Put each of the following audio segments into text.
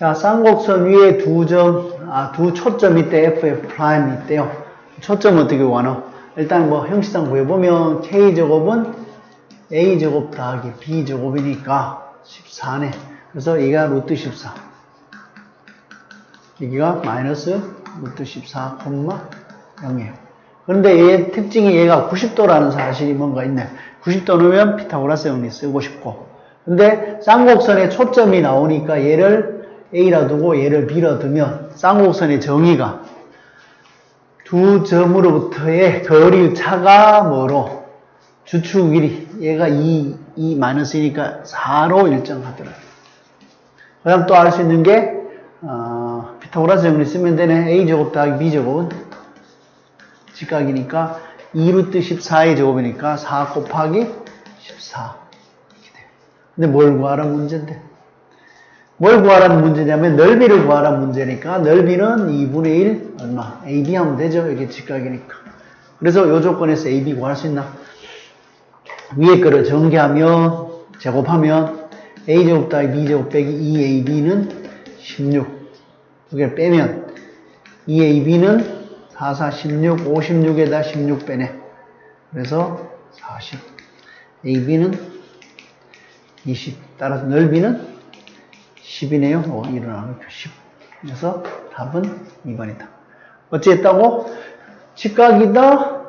자, 쌍곡선 위에 두 점, 아, 두 초점 있대, FF 프라임 있대요. 초점 어떻게 구하노? 일단 뭐 형식상 구해보면 K제곱은 A제곱 더하기 B제곱이니까 14네. 그래서 얘가 루트 14. 여기가 마이너스 루트 14,0이에요. 그런데 얘의 특징이 얘가 90도라는 사실이 뭔가 있네. 90도 넣으면 피타고라스 정리 쓰고 싶고. 근데 쌍곡선에 초점이 나오니까 얘를 A라 두고 얘를 B라 두면 쌍곡선의 정의가 두 점으로부터의 거리 차가 뭐로 주축 길이 얘가 2, 2 마이너스니까 4로 일정하더라고요. 그 다음 또 알 수 있는 게 어, 피타고라스 정리 쓰면 되네. A제곱 더하기 B제곱은 직각이니까 2루트 14의 제곱이니까 4 곱하기 14 이렇게 돼요. 근데 뭘 구하라는 문제인데? 뭘 구하라는 문제냐면 넓이를 구하라는 문제니까 넓이는 2분의 1 얼마? AB 하면 되죠. 이게 직각이니까. 그래서 요 조건에서 AB 구할 수 있나? 위에 거를 전개하면 제곱하면 A제곱 더하기 B제곱 빼기 2AB는 16두 개를 빼면 2AB는 4, 4, 16, 56에다 16 빼네. 그래서 40. AB는 20. 따라서 넓이는 10이네요. 어, 일어나는 표 10. 그래서 답은 2번이다. 어찌했다고? 직각이다.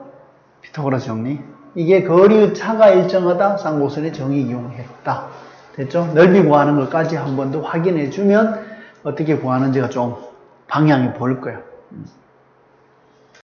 피타고라스 정리. 이게 거리의 차가 일정하다. 쌍곡선의 정의 이용했다. 됐죠? 넓이 구하는 것까지 한 번 더 확인해 주면 어떻게 구하는지가 좀 방향이 보일 거야.